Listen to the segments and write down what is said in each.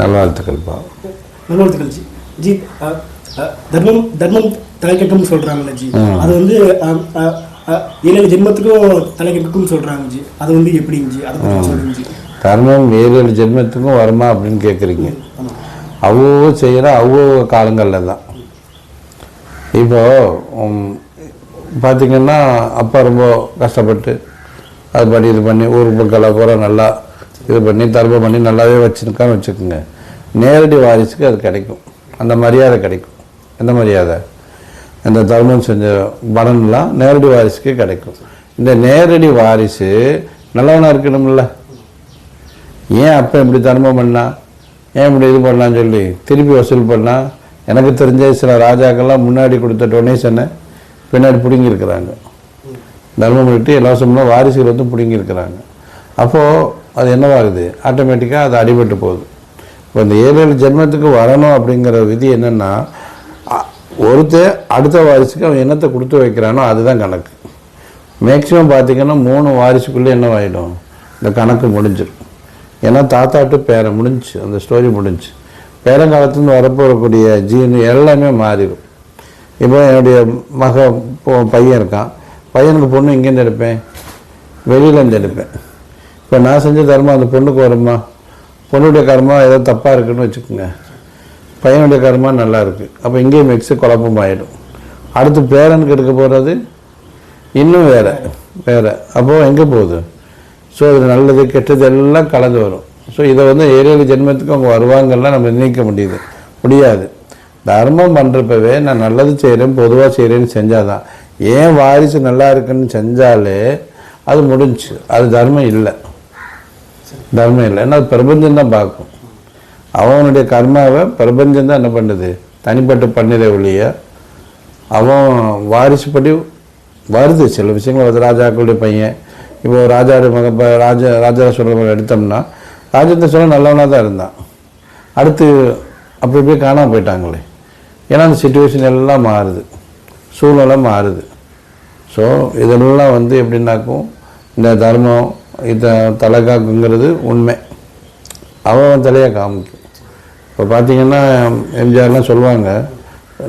நல்வாழ்த்துக்கள்ப்பா. நல்வாழ்த்துக்கள். G G தர்மம் தர்மம் தலைக்கட்டும்னு சொல்றாங்கல்ல ஜி. அது வந்து ஏழு ஜென்மத்துக்கும் தலைக்கட்டும்னு சொல்றாங்க ஜி. அது வந்து எப்படிங்க ஜி? அதை சொல்லுங்க ஜி. தர்மம் ஏழு ஜென்மத்துக்கும் வருமா அப்படின்னு கேட்குறீங்க அவ்வளோ செய்கிற அவ்வளோ காலங்களில் தான். இப்போ உம், பார்த்தீங்கன்னா அப்பா ரொம்ப கஷ்டப்பட்டு அது பண்ணி இது பண்ணி ஊர் மக்களை பூரா நல்லா இது பண்ணி தர்மம் பண்ணி நல்லாவே வச்சுருக்கான்னு வச்சுக்கோங்க. நேரடி வாரிசுக்கு அது கிடைக்கும். அந்த மரியாதை கிடைக்கும். எந்த மரியாதை? இந்த தர்மம் செஞ்ச பலன்லாம் நேரடி வாரிசுக்கு கிடைக்கும். இந்த நேரடி வாரிசு நல்லவனாக இருக்கணும்ல. ஏன் அப்போ இப்படி தர்மம் பண்ணா? ஏன் இப்படி இது பண்ணான்னு சொல்லி திருப்பி வசூல் பண்ணால் எனக்கு தெரிஞ்ச சில ராஜாக்கள்லாம் முன்னாடி கொடுத்த டொனேஷனை பின்னாடி பிடுங்கியிருக்கிறாங்க. தர்மம் விட்டு இலவசம்லாம் வாரிசுகள் வந்து பிடுங்கியிருக்கிறாங்க. அப்போது அது என்னவாகுது ஆட்டோமேட்டிக்காக அது அடிபட்டு போகுது. இப்போ இந்த ஏழு ஏழு ஜென்மத்துக்கு வரணும் அப்படிங்கிற விதி என்னென்னா ஒருத்தர் அடுத்த வாரிசுக்கு அவன் என்னத்தை கொடுத்து வைக்கிறானோ அதுதான் கணக்கு. மேக்ஸிமம் பார்த்தீங்கன்னா மூணு வாரிசுக்குள்ளே என்னவாயிடும்? இந்த கணக்கு முடிஞ்சிடும் ஏன்னா தாத்தா டு முடிஞ்சு அந்த ஸ்டோரி முடிஞ்சுச்சு பேரங்காலத்துலேருந்து வரப்போகக்கூடிய ஜீன் எல்லாமே மாறிடும். இப்போ என்னுடைய மக பையன் இருக்கான். பையனுக்கு பொண்ணு இங்கேருந்து எடுப்பேன்? வெளியிலேருந்து எடுப்பேன். இப்போ நான் செஞ்ச தர்மம் அந்த பொண்ணுக்கு வருமா? பொண்ணுடைய கர்மா ஏதோ தப்பாக இருக்குன்னு வச்சுக்கோங்க. பையனுடைய கர்மா நல்லா இருக்குது அப்போ இங்கேயும் மிக்ஸு குழப்பம் ஆகிடும் அடுத்து பேரனுக்கு எடுக்க போகிறது இன்னும் வேறு வேறு. அப்போது எங்கே போகுது? ஸோ இது நல்லது கெட்டது எல்லாம் கலந்து வரும். ஸோ இதை வந்து ஏழு ஜென்மத்துக்கு அவங்க வருவாங்கலாம் நம்ம நிர்ணயிக்க முடியுது. முடியாது. தர்மம் பண்ணுறப்பவே நான் நல்லது செய்கிறேன் பொதுவாக செய்கிறேன்னு செஞ்சால் தான் ஏன் வாரிசு நல்லா இருக்குன்னு செஞ்சாலே அது முடிஞ்சுச்சு அது தர்மம் இல்லை. தர்மம் இல்லை. ஏன்னா அது பிரபஞ்சம் தான் பார்க்கும். அவனுடைய கர்மாவை பிரபஞ்சம் தான் என்ன பண்ணுது? தனிப்பட்டு பண்ணிட ஒழிய அவன் வாரிசுப்படி வருது. சில விஷயங்கள் வருது. ராஜாக்களுடைய பையன். இப்போ ராஜாவுடைய மக ராஜா ராஜா சொல்கிற எடுத்தோம்னா ராஜேந்திர சோழன் நல்லவனாக தான் இருந்தான். அடுத்து அப்படி போய் காணாமல் போயிட்டாங்களே. ஏன்னா அந்த சுச்சுவேஷன் எல்லாம் மாறுது. சூழ்நிலை மாறுது. ஸோ இதெல்லாம் வந்து எப்படின்னாக்கும் இந்த தர்மம் இதை தலைகாக்குங்கிறது உண்மை. அவன் தலையை காமிக்கும். இப்போ பார்த்தீங்கன்னா எம்ஜிஆர்லாம் சொல்லுவாங்க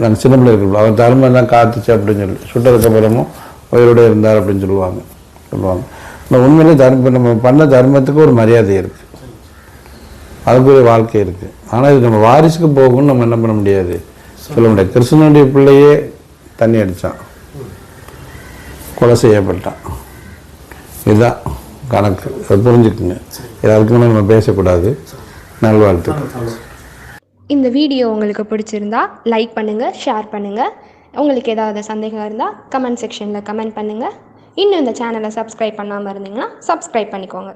நாங்கள் சின்ன பிள்ளை இருக்கிறோம் அவன் தலைமை தான் காத்துச்சு அப்படின்னு சொல்லி. சுட்டதுக்கப்புறமும் உயிரோடு இருந்தார் அப்படின்னு சொல்லுவாங்க சொல்லுவாங்க. நம்ம உண்மையிலே தர்மம் நம்ம பண்ண தர்மத்துக்கு ஒரு மரியாதை இருக்குது அதுக்குரிய வாழ்க்கை இருக்குது ஆனால் இது நம்ம வாரிசுக்கு போகும்னு நம்ம என்ன பண்ண முடியாது? சொல்ல முடியாது. கிருஷ்ணனுடைய பிள்ளையே தண்ணி அடித்தான் கொலை செய்யப்பட்டான். இதுதான். கணக்கு. அதை புரிஞ்சுக்குங்க. எல்லாருக்குமே நம்ம பேசக்கூடாது. நல்வாழ்த்துக்கள். இந்த வீடியோ உங்களுக்கு பிடிச்சிருந்தா லைக் பண்ணுங்கள் ஷேர் பண்ணுங்கள் உங்களுக்கு ஏதாவது சந்தேகம் இருந்தால் கமெண்ட் செக்ஷனில் கமெண்ட் பண்ணுங்கள் இன்னும் இந்த சேனலை சப்ஸ்கிரைப் பண்ணாமல் இருந்தீங்கன்னா சப்ஸ்கிரைப் பண்ணிக்கோங்க.